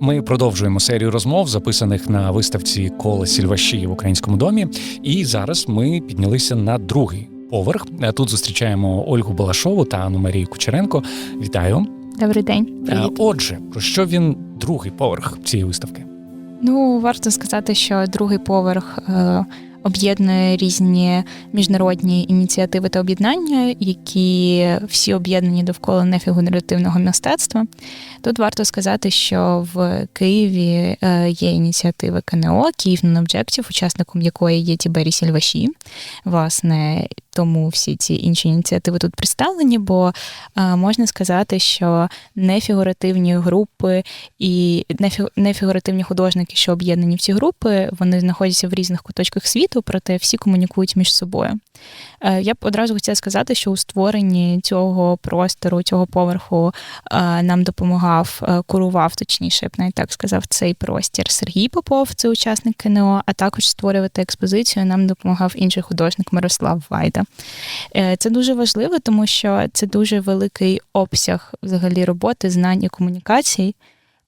Ми продовжуємо серію розмов, записаних на виставці Коле Сільваші в українському домі. І зараз ми піднялися на другий поверх. Е, Тут зустрічаємо Ольгу Балашову та Анну Марію Кучеренко. Вітаю. Добрий день. Е, Привіт. Отже, про що він другий поверх цієї виставки? Ну варто сказати, що другий поверх е, об'єднує різні міжнародні ініціативи та об'єднання, які всі об'єднані довкола нефігуративного мистецтва. Тут варто сказати, що в Києві е, є ініціатива КНО Київ Non-Objective, учасником якої є Тібері Сільваші. Власне, тому всі ці інші ініціативи тут представлені, бо е, можна сказати, що нефігуративні групи і нефі- нефігуративні художники, що об'єднані в ці групи, вони знаходяться в різних куточках світу, проте всі комунікують між собою. Е, Я б одразу хотіла сказати, що у створенні цього простору, цього поверху е, нам допомагав, е, курував, точніше, я б навіть так сказав, цей простір Сергій Попов, це учасник КНО, а також створювати експозицію нам допомагав інший художник Мирослав Вайда. Це дуже важливо, тому що це дуже великий обсяг взагалі роботи, знань і комунікацій,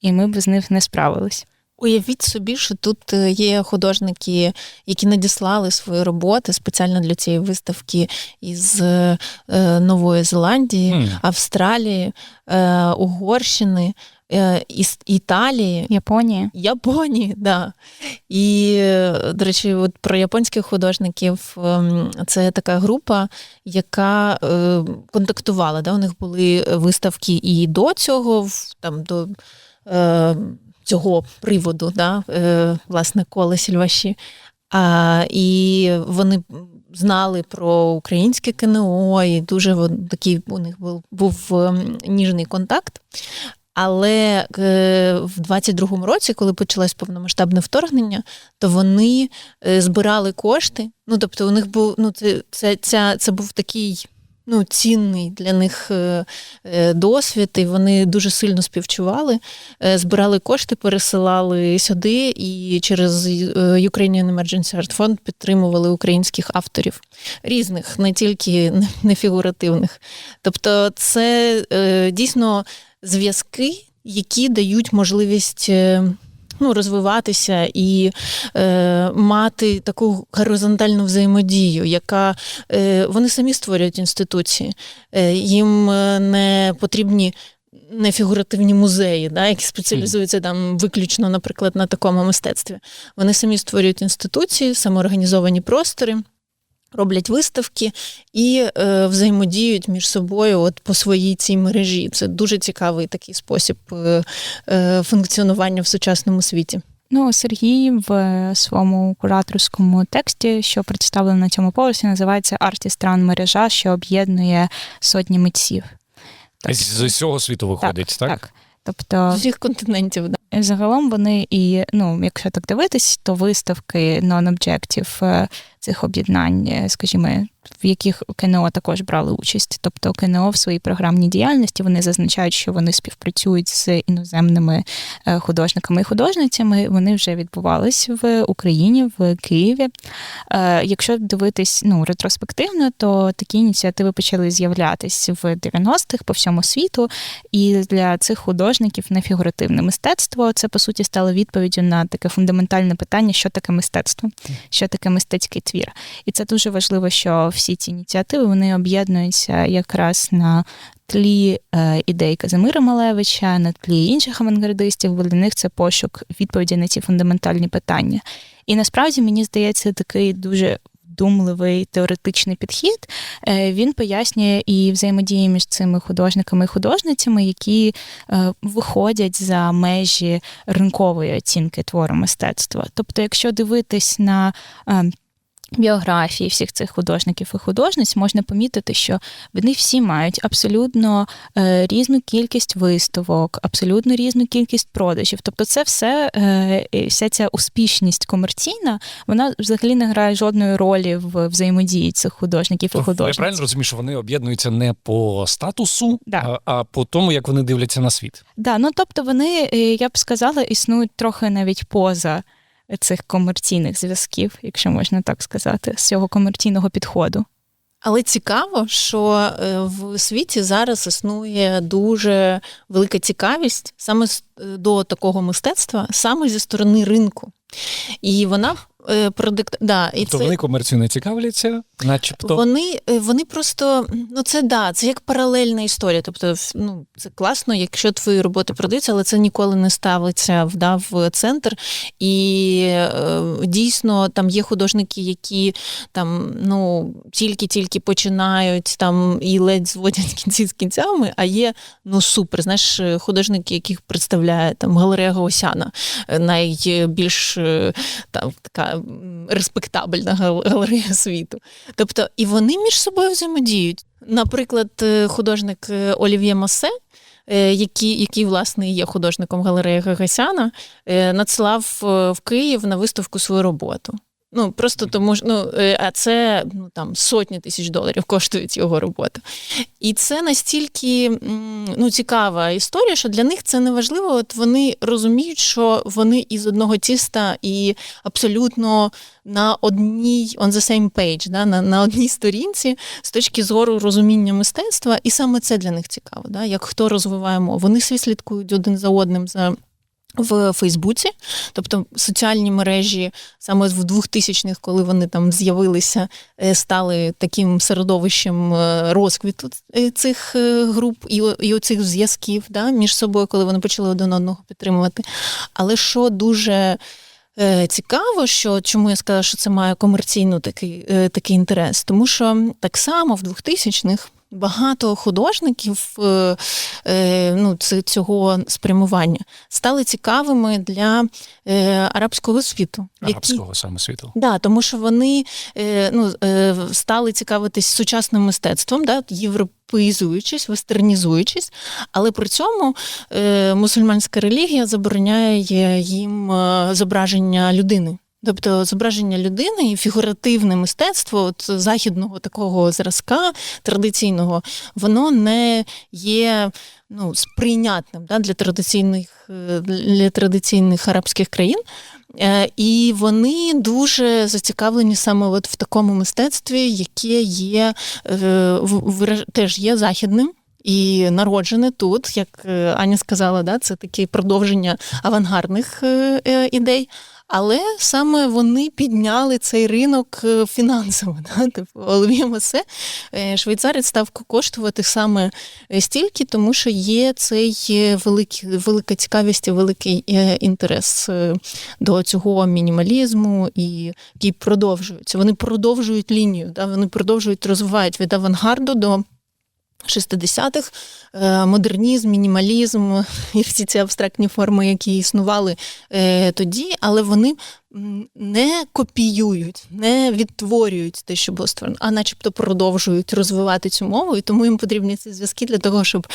і ми б з них не справились. Уявіть собі, що тут е, є художники, які надіслали свої роботи спеціально для цієї виставки із е, е, Нової Зеландії. Австралії, е, Угорщини, е, із Італії. Японія. Японії, да. І, до речі, от про японських художників ем, це така група, яка контактувала. Да? У них були виставки і до цього, там, до цього приводу, да? е, власне, коле Сільваші. А, і вони знали про українське КНО, і дуже такий у них був, був ем, ніжний контакт. Але е, в 22-му році, коли почалось повномасштабне вторгнення, то вони е, збирали кошти. Ну, тобто, у них був ну, це, це, ця, це був такий ну, цінний для них е, е, досвід, і вони дуже сильно співчували. Е, збирали кошти, пересилали сюди, і через Ukrainian Emergency Art Fund підтримували українських авторів різних, не тільки не- фігуративних. Тобто, це дійсно зв'язки, які дають можливість. Ну, розвиватися і е, мати таку горизонтальну взаємодію, яка е, вони самі створюють інституції. Е, їм е, не потрібні не фігуративні музеї, да, які спеціалізуються там виключно, наприклад, на такому мистецтві. Вони самі створюють інституції, самоорганізовані простори. Роблять виставки і е, взаємодіють між собою от по своїй цій мережі. Це дуже цікавий такий спосіб е, е, функціонування в сучасному світі. Ну, Сергій в своєму кураторському тексті, що представлено на цьому поверсі, називається Артістран мережа, що об'єднує сотні митців. З, з усього світу виходить, так? Так. Тобто З усіх континентів. Да. Загалом вони і, ну, якщо так дивитись, то виставки non-objective е, цих об'єднань, е, скажімо, в яких КНО також брали участь. Тобто КНО в своїй програмній діяльності вони зазначають, що вони співпрацюють з іноземними е, художниками і художницями. Вони вже відбувались в Україні, в Києві. Е, Якщо дивитись ну, ретроспективно, то такі ініціативи почали з'являтись в 90-х по всьому світу. І для цих художників не фігуративне мистецтво це по суті стало відповіддю на таке фундаментальне питання, що таке мистецтво, що таке мистецький твір. І це дуже важливо, що всі ці ініціативи вони об'єднуються якраз на тлі е, ідей Казимира Малевича, на тлі інших авангардистів, бо для них це пошук відповіді на ці фундаментальні питання. І насправді мені здається, такий дуже вдумливий теоретичний підхід. Е, Він пояснює і взаємодії між цими художниками і художницями, які е, виходять за межі ринкової оцінки твору мистецтва. Тобто, якщо дивитись на е, біографії всіх цих художників і художниць, можна помітити, що вони всі мають абсолютно е, різну кількість виставок, абсолютно різну кількість продажів. Тобто, це все, е, вся ця успішність комерційна, вона взагалі не грає жодної ролі в взаємодії цих художників і Тобто, Я правильно розумію, що вони об'єднуються не по статусу, Да. а, а по тому, як вони дивляться на світ. Да, ну тобто вони, е, я б сказала, існують трохи навіть поза цих комерційних зв'язків, якщо можна так сказати, з цього комерційного підходу. Але цікаво, що е, в світі зараз існує дуже велика цікавість саме е, до такого мистецтва, саме зі сторони ринку. І вона продикт... да, і Тобто це... вони комерцію не цікавляться, начебто. Вони, е, вони просто ну це да, це як паралельна історія. Тобто, ну це класно, якщо твої роботи продаються, але це ніколи не ставиться в, да, в центр. І е, дійсно там є художники, які там ну тільки-тільки починають там і ледь зводять кінці з кінцями. А є ну супер. Знаєш, е, художники, яких представляє там галерея Гаосяна, е, найбільш е, там така респектабельна галерея світу. Тобто, і вони між собою взаємодіють. Наприклад, е, художник е, Олів'є Масе. е, Який, який власне є художником галереї Гагасяна, надсилав в Київ на виставку свою роботу. Ну просто тому ж, ну е, а це ну там сотні тисяч доларів коштують його робота. І це настільки ну, цікава історія, що для них це не важливо. От вони розуміють, що вони із одного тіста і абсолютно на одній on the same page, да, на, на одній сторінці з точки зору розуміння мистецтва, і саме це для них цікаво. Да, як хто розвиває мову. Вони всі слідкують один за одним за. В Фейсбуці, тобто соціальні мережі саме в 2000-х, коли вони там з'явилися, е, стали таким середовищем е, розквіту е, цих груп і, і оцих зв'язків да, між собою, коли вони почали один одного підтримувати. Але що дуже цікаво, що чому я сказала, що це має комерційний такий, такий інтерес, тому що так само в 2000-х багато художників е, е, ну, цього спрямування стали цікавими для е, арабського світу. які- Арабського саме світу. Да, тому що вони ну, стали цікавитись сучасним мистецтвом, да, європеїзуючись, вестернізуючись, але при цьому е, мусульманська релігія забороняє їм зображення людини. Тобто зображення людини і фігуративне мистецтво от, західного такого зразка традиційного, воно не є ну, сприйнятним да, для традиційних е, для традиційних арабських країн. Е, І вони дуже зацікавлені саме от в такому мистецтві, яке є е, теж є західним. І народжене тут, як Аня сказала, да, це таке продовження авангардних ідей. Але саме вони підняли цей ринок е, фінансово. Да? Типу, Олів'є Масе, е, швейцарець став коштувати саме е, стільки, тому що є цей великий, велика цікавість і великий інтерес до цього мінімалізму, і який продовжується. Вони продовжують лінію, да? вони продовжують розвивають від авангарду до 60-х, е, модернізм, мінімалізм і всі ці абстрактні форми, які існували е, тоді, але вони не копіюють, не відтворюють те, що було створено, а начебто продовжують розвивати цю мову, і тому їм потрібні ці зв'язки для того, щоб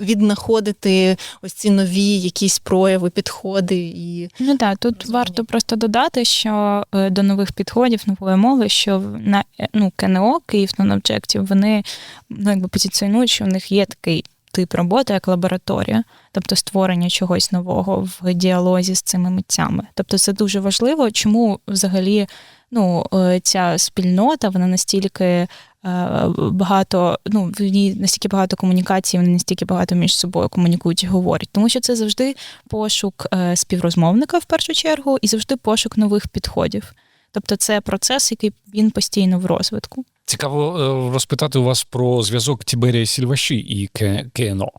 віднаходити ось ці нові якісь прояви, підходи і Ну так, тут Розуміння. варто просто додати, що е, до нових підходів нової мови, що в- на е, ну, КНО, Київ Non-Objective, вони ну, якби позиціонують, що у них є такий тип роботи, як лабораторія, тобто створення чогось нового в діалозі з цими митцями. Тобто це дуже важливо, чому взагалі ну, е, ця спільнота, вона настільки е, багато, ну, в ній настільки багато комунікацій, вони настільки багато між собою комунікують і говорять. Тому що це завжди пошук е, співрозмовника в першу чергу і завжди пошук нових підходів. Тобто це процес, який він постійно в розвитку. Цікаво е, розпитати у вас про зв'язок Тіберія Сільваші і КНО.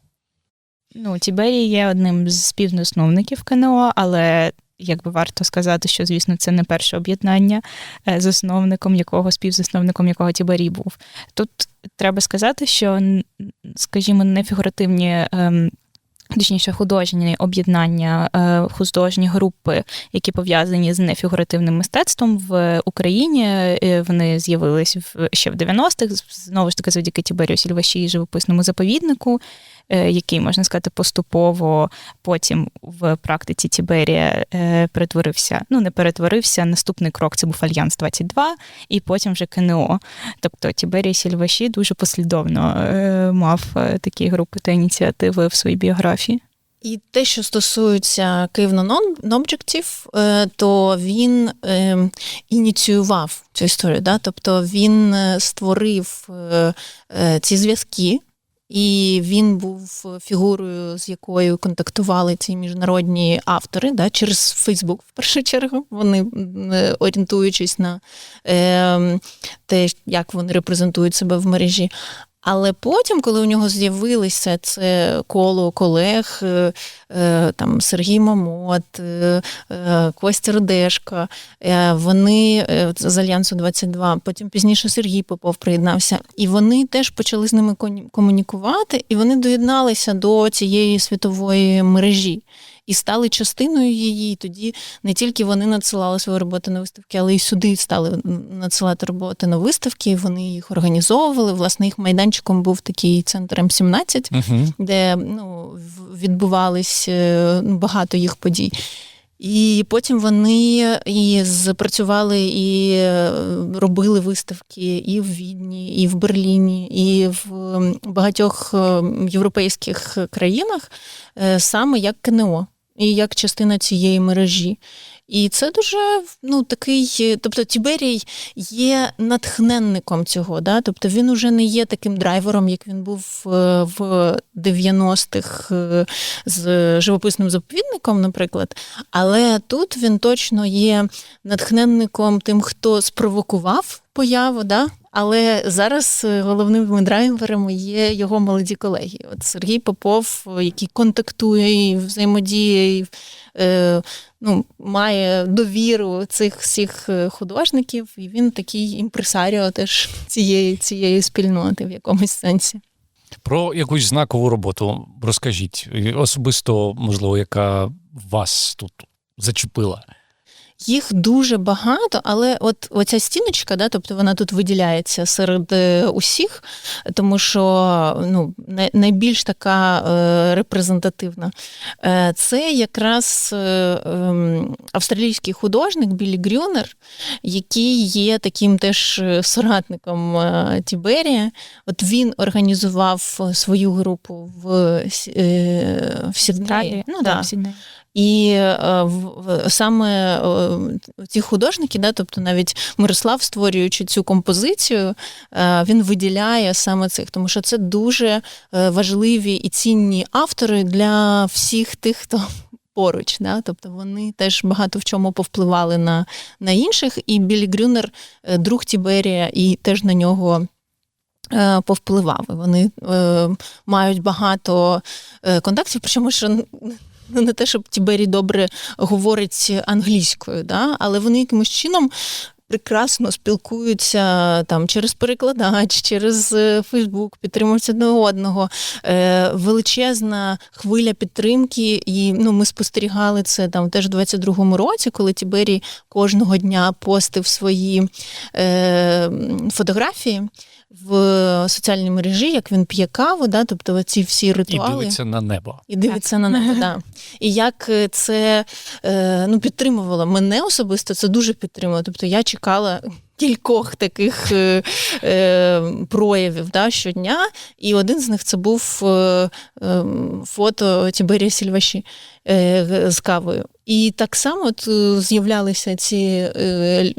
Ну, Тіберій є одним з співзасновників КНО, але якби варто сказати, що звісно це не перше об'єднання, е, засновником якого співзасновником якого Тіберій був. Тут треба сказати, що, скажімо, не фігуративні. ем, Точніше, художні об'єднання, е, художні групи, які пов'язані з нефігуративним мистецтвом в Україні. е, Вони з'явились ще в 90-х, знову ж таки, завдяки Тіберію Сільваші і живописному заповіднику, який можна сказати поступово потім в практиці Тіберія е, перетворився. Ну не перетворився. Наступний крок це був Альянс 22 і потім вже КНО. Тобто Тіберій Сільваші дуже послідовно е, мав е, такі групи та ініціативи в своїй біографії. І те, що стосується Київ Non-Objective, е, то він е, ініціював цю історію. Да? Тобто він е, створив е, е, ці зв'язки, і він був фігурою, з якою контактували ці міжнародні автори да? через Фейсбук, в першу чергу. Вони е, орієнтуючись на е, те, як вони репрезентують себе в мережі. Але потім, коли у нього з'явилося це коло колег, е, е, там Сергій Мамот, е, Костя Рудешко, е, вони з Альянсу 22, потім пізніше Сергій Попов приєднався, і вони теж почали з ними комунікувати, і вони доєдналися до цієї світової мережі. І стали частиною її. І тоді не тільки вони надсилали свої роботи на виставки, але й сюди стали надсилати роботи на виставки. Вони їх організовували. Власне, їх майданчиком був такий центр М17, Угу. де ну, відбувались е, ну, багато їх подій. І потім вони і запрацювали і е, робили виставки і в Відні, і в Берліні, і в багатьох європейських країнах е, саме як КНО і як частина цієї мережі. І це дуже ну такий, тобто Тіберій є натхненником цього, да? тобто він уже не є таким драйвером, як він був е, в 90-х е, з живописним заповідником, наприклад. Але тут він точно є натхненником тим, хто спровокував появу, да? Але зараз е, головними драйверами є його молоді колеги. От Сергій Попов, який контактує і взаємодіє, і, е, ну, має довіру цих всіх е, художників, і він такий імпресаріо теж цієї, цієї спільноти в якомусь сенсі. Про якусь знакову роботу розкажіть. Особисто, можливо, яка вас тут зачепила. Їх дуже багато, але от оця стіночка, да, тобто вона тут виділяється серед е, усіх, тому що ну, найбільш така е, репрезентативна. Е, це якраз е, ем, австралійський художник Біллі Грюнер, який є таким теж е, соратником е, Тіберія. От він організував свою групу в, е, в Сіднеї. Ну, да. І е, в- саме е, ці художники, да, тобто навіть Мирослав, створюючи цю композицію, е, він виділяє саме цих, тому що це дуже е, важливі і цінні автори для всіх тих, хто. Поруч, да? тобто вони теж багато в чому повпливали на, на інших, і Білі Грюнер, е, друг Тіберія, і теж на нього е, повпливав. Вони е, мають багато е, контактів, причому що ну, не те, щоб Тібері добре говорить англійською, да? але вони якимось чином. Прекрасно спілкуються там через перекладач, через е, Фейсбук, підтримують одне одного. Е, величезна хвиля підтримки. І ну, ми спостерігали це там теж в 22-му році, коли Тібері кожного дня постив свої е, фотографії в соціальній мережі, як він п'є каву, да? тобто ці всі І дивиться на небо. І дивиться на небо, да. І як е, це е, ну, підтримувало мене особисто, це дуже підтримувало. Тобто я чекала кількох таких е, е, проявів да, щодня, і один з них це був е, е, фото Тіберія Сільваші е, з кавою. І так само от, е, з'являлися ці е,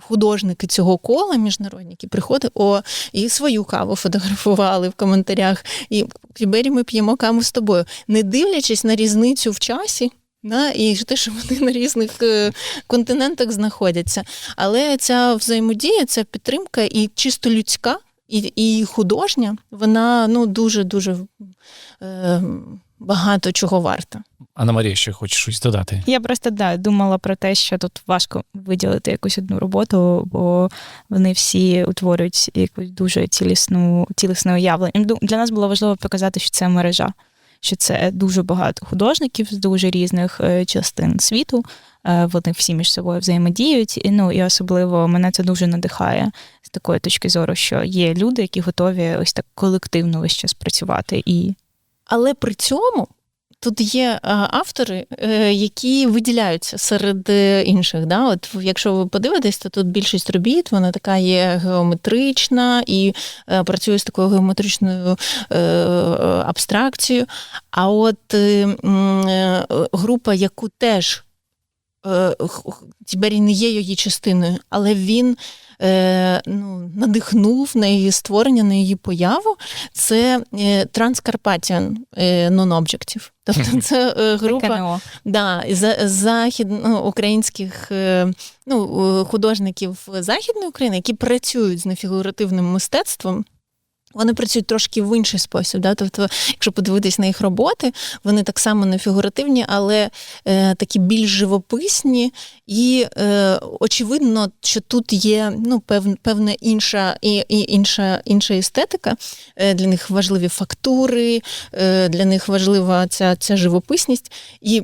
художники цього кола міжнародні, які приходили, о, і свою каву фотографували в коментарях. І Тібері ми п'ємо каву з тобою, не дивлячись на різницю в часі. Да, і те, що вони на різних е, континентах знаходяться. Але ця взаємодія, ця підтримка і чисто людська, і, і художня, вона ну, дуже-дуже е, багато чого варта. Анна Марія, ще хочеш щось додати? Я просто да, думала про те, що тут важко виділити якусь одну роботу, бо вони всі утворюють якусь дуже цілісну, цілісне уявлення. Для нас було важливо показати, що це мережа, що це дуже багато художників з дуже різних е, частин світу. Е, Вони всі між собою взаємодіють. Ну, і особливо мене це дуже надихає з такої точки зору, що є люди, які готові ось так колективно весь час працювати. І Але при цьому тут є автори, е, які виділяються серед е, інших. Да? От якщо ви подивитесь, то тут більшість робіт, вона така є геометрична і е, працює з такою геометричною е, абстракцією. А от е, м, е, група, яку теж е, Тіберій не є її частиною, але він е, ну, надихнув на її створення, на її появу. Це е, Trancarpathian е, Non-Objective. Тобто це е, група да, за- західноукраїнських е, ну, е, художників Західної України, які працюють з нефігуративним мистецтвом. Вони працюють трошки в інший спосіб. Да? Тобто, якщо подивитись на їх роботи, вони так само не фігуративні, але е, такі більш живописні, і е, очевидно, що тут є ну, пев, певна інша, і, і інша, інша естетика. Е, для них важливі фактури, е, для них важлива ця, ця живописність. І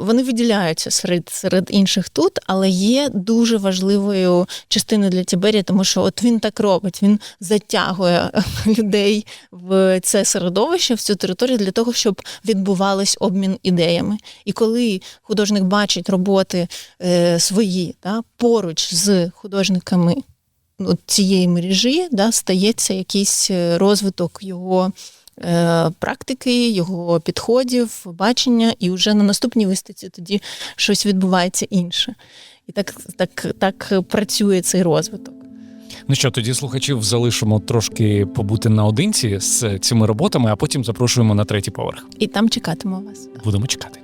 вони виділяються серед, серед інших тут, але є дуже важливою частиною для Тіберія, тому що от він так робить, він затягує людей в це середовище, в цю територію для того, щоб відбувалось обмін ідеями. І коли художник бачить роботи е, свої да, поруч з художниками ну, цієї мережі, да, стається якийсь е, розвиток його е, практики, його підходів, бачення, і вже на наступній виставці тоді щось відбувається інше. І так, так, так працює цей розвиток. Ну що, тоді слухачів залишимо трошки побути наодинці з цими роботами, а потім запрошуємо на третій поверх. І там чекатиму вас. Будемо чекати.